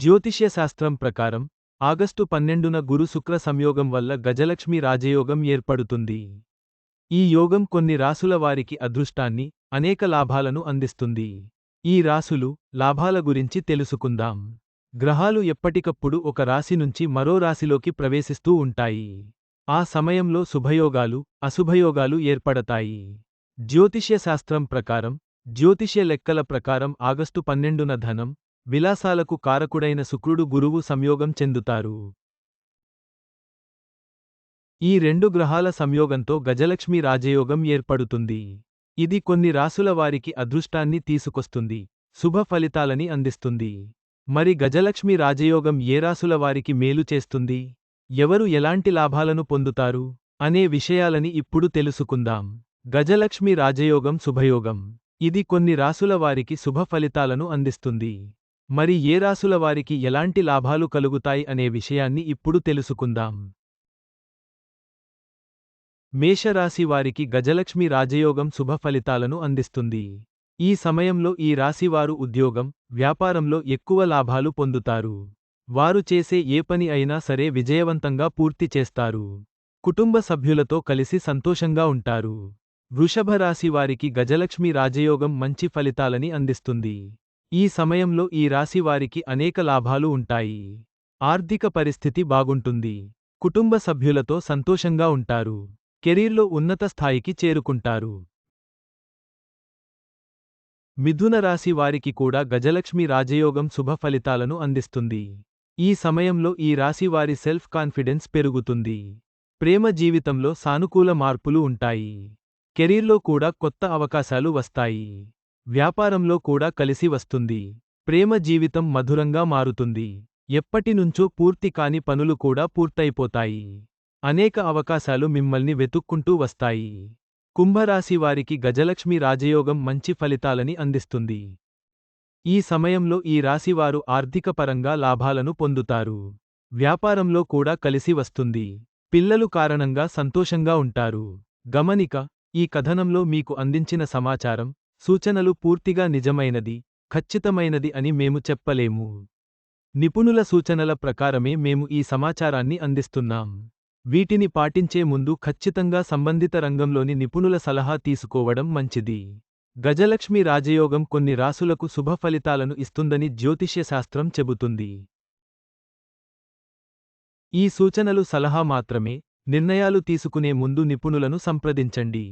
జ్యోతిష్యశాస్త్రం ప్రకారం ఆగస్టు పన్నెండున గురు శుక్ర సంయోగం వల్ల గజలక్ష్మి రాజయోగం ఏర్పడుతుంది. ఈ యోగం కొన్ని రాసుల వారికి అదృష్టాన్ని అనేక లాభాలను అందిస్తుంది. ఈ రాసులు లాభాల గురించి తెలుసుకుందాం. గ్రహాలు ఎప్పటికప్పుడు ఒక రాశి నుంచి మరో రాశిలోకి ప్రవేశిస్తూ ఉంటాయి. ఆ సమయంలో శుభయోగాలు అశుభయోగాలు ఏర్పడతాయి. జ్యోతిష్యశాస్త్రం ప్రకారం జ్యోతిష్య లెక్కల ప్రకారం ఆగస్టు పన్నెండున ధనం విలాసాలకు కారకుడైన శుక్రుడు గురువు సంయోగం చెందుతారు. ఈ రెండు గ్రహాల సంయోగంతో గజలక్ష్మి రాజయోగం ఏర్పడుతుంది. ఇది కొన్ని రాసుల వారికి అదృష్టాన్ని తీసుకొస్తుంది శుభ ఫలితాలని అందిస్తుంది. మరి గజలక్ష్మి రాజయోగం ఏ రాసుల వారికి మేలు చేస్తుంది? ఎవరు ఎలాంటి లాభాలను పొందుతారు? అనే విషయాలని ఇప్పుడు తెలుసుకుందాం. గజలక్ష్మి రాజయోగం శుభయోగం. ఇది కొన్ని రాసుల వారికి శుభ ఫలితాలను అందిస్తుంది. మరి ఏ రాసుల వారికి ఎలాంటి లాభాలు కలుగుతాయి అనే విషయాన్ని ఇప్పుడు తెలుసుకుందాం. మేషరాశి వారికి గజలక్ష్మి రాజయోగం శుభ ఫలితాలను అందిస్తుంది. ఈ సమయంలో ఈ రాశివారు ఉద్యోగం వ్యాపారంలో ఎక్కువ లాభాలు పొందుతారు. వారు చేసే ఏ పని అయినా సరే విజయవంతంగా పూర్తి చేస్తారు. కుటుంబ సభ్యులతో కలిసి సంతోషంగా ఉంటారు. వృషభ రాశి వారికి గజలక్ష్మి రాజయోగం మంచి ఫలితాలని అందిస్తుంది. ఈ సమయంలో ఈ రాశి వారికి అనేక లాభాలు ఉంటాయి. ఆర్థిక పరిస్థితి బాగుంటుంది. కుటుంబ సభ్యులతో సంతోషంగా ఉంటారు. కెరీర్లో ఉన్నత స్థాయికి చేరుకుంటారు. మిథున రాశి వారికి కూడా గజలక్ష్మి రాజయోగం శుభ ఫలితాలను అందిస్తుంది. ఈ సమయంలో ఈ రాశి వారి సెల్ఫ్ కాన్ఫిడెన్స్ పెరుగుతుంది. ప్రేమ జీవితంలో సానుకూల మార్పులు ఉంటాయి. కెరీర్లో కూడా కొత్త అవకాశాలు వస్తాయి. వ్యాపారంలో కూడా కలిసి వస్తుంది. ప్రేమ జీవితం మధురంగా మారుతుంది. ఎప్పటినుంచో పూర్తి కాని పనులు కూడా పూర్తయిపోతాయి. అనేక అవకాశాలు మిమ్మల్ని వెతుక్కుంటూ వస్తాయి. కుంభరాశి వారికి గజలక్ష్మి రాజయోగం మంచి ఫలితాలని అందిస్తుంది. ఈ సమయంలో ఈ రాశివారు ఆర్థికపరంగా లాభాలను పొందుతారు. వ్యాపారంలో కూడా కలిసి వస్తుంది. పిల్లలు కారణంగా సంతోషంగా ఉంటారు. గమనిక ఈ కథనంలో మీకు అందించిన సమాచారం సూచనలు పూర్తిగా నిజమైనది ఖచ్చితమైనది అని మేము చెప్పలేము. నిపుణుల సూచనల ప్రకారమే మేము ఈ సమాచారాన్ని అందిస్తున్నాం. వీటిని పాటించే ముందు ఖచ్చితంగా సంబంధిత రంగంలోని నిపుణుల సలహా తీసుకోవడం మంచిది. గజలక్ష్మి రాజయోగం కొన్ని రాసులకు శుభ ఫలితాలను ఇస్తుందని జ్యోతిష్యశాస్త్రం చెబుతుంది. ఈ సూచనలు సలహా మాత్రమే నిర్ణయాలు తీసుకునే ముందు నిపుణులను సంప్రదించండి.